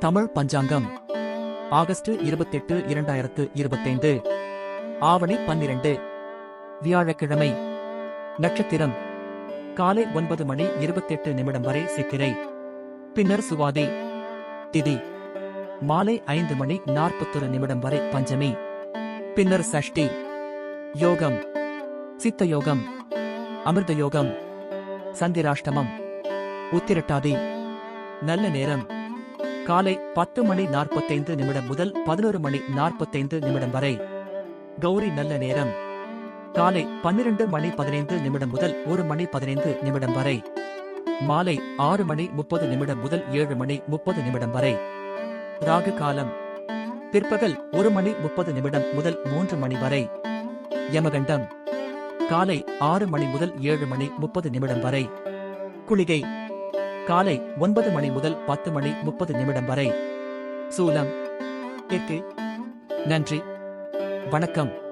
தமிழ் பஞ்சாங்கம். August இருபத்தெட்டு இரண்டாயிரத்து இருபத்தைந்து. ஆவணி பன்னிரண்டு. வியாழக்கிழமை. நட்சத்திரம். காலை ஒன்பது மணி இருபத்தெட்டு நிமிடம் வரை சித்திரை. பின்னர் சுவாதி. திதி. மாலை ஐந்து மணி நாற்பத்தொரு நிமிடம் வரை பஞ்சமி. பின்னர் சஷ்டி. யோகம். சித்த யோகம். அமிர்த யோகம். சந்திராஷ்டமம். உத்திரட்டாதி. நல்ல நேரம். காலை பத்து மணி நாற்பத்தைந்து நிமிடம் முதல் பதினோரு மணி நாற்பத்தைந்து நிமிடம் வரை. கௌரி நல்ல நேரம். காலை பன்னிரண்டு மணி பதினைந்து நிமிடம் முதல் ஒரு மணி பதினைந்து நிமிடம் வரை. மாலை ஆறு மணி முப்பது நிமிடம் முதல் ஏழு மணி முப்பது நிமிடம் வரை. ராகு காலம். பிற்பகல் ஒரு மணி முப்பது நிமிடம் முதல் மூன்று மணி வரை. யமகண்டம். காலை ஆறு மணி முதல் ஏழு மணி முப்பது நிமிடம் வரை. குளிகை. காலை ஒன்பது மணி முதல் பத்து மணி முப்பது நிமிடம் வரை. சூலம். எட்டு நன்றி. வணக்கம்.